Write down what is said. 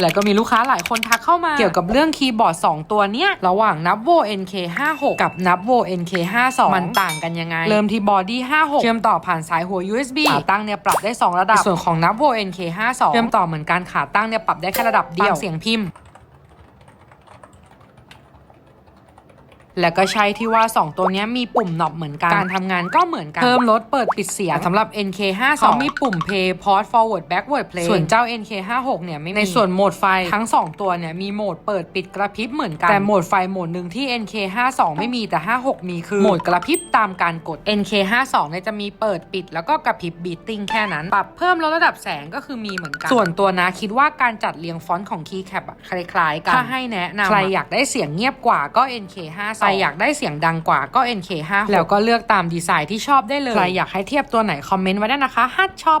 แล้วก็มีลูกค้าหลายคนทักเข้ามาเกี่ยวกับเรื่องคีย์บอร์ด 2 ตัวเนี้ย ระหว่าง Nubvo NK56 กับ Nubvo NK52 มันต่างกันยังไง เริ่มที่บอดี้56 เชื่อมต่อผ่านสายหัว USB ขาตั้งเนี่ยปรับได้ 2 ระดับ ส่วนของ Nubvo NK52 เชื่อมต่อเหมือนกันขาตั้งเนี่ยปรับได้แค่ระดับเดียวฟังเสียงพิมพ์ แล้วก็ใช่ที่ว่า 2 ตัวเนี้ยมีปุ่มหนอบเหมือนกัน การทำงานก็เหมือนกัน เพิ่มลดเปิดปิดเสียงสำหรับ NK52 เขามีปุ่ม Play Pause Forward Backward Play ส่วนเจ้า NK56 เนี่ยไม่มีในส่วนโหมดไฟทั้ง 2 ตัวเนี่ยมีโหมดเปิดปิดกระพริบเหมือนกัน แต่โหมดไฟโหมดหนึ่งที่ NK52 ไม่มีแต่ 56 มีคือโหมดกระพริบตามการกด NK52 เนี่ยจะมีเปิดปิด แล้วก็กระพริบบีตติ้งแค่นั้น ปรับเพิ่มลดระดับแสงก็คือมีเหมือนกัน ส่วนตัวนะคิดว่าการจัดเรียงฟอนต์ของ Keycap อะคล้ายๆกันถ้าให้แนะนำอะใครอยากได้เสียงเงียบกว่าก็ NK52 ใครอยากได้เสียงดังกว่าก็ NK56 แล้วก็เลือกตามดีไซน์ที่ชอบได้เลย ใครอยากให้เทียบตัวไหนคอมเมนต์ไว้ได้นะคะฮัทชอบ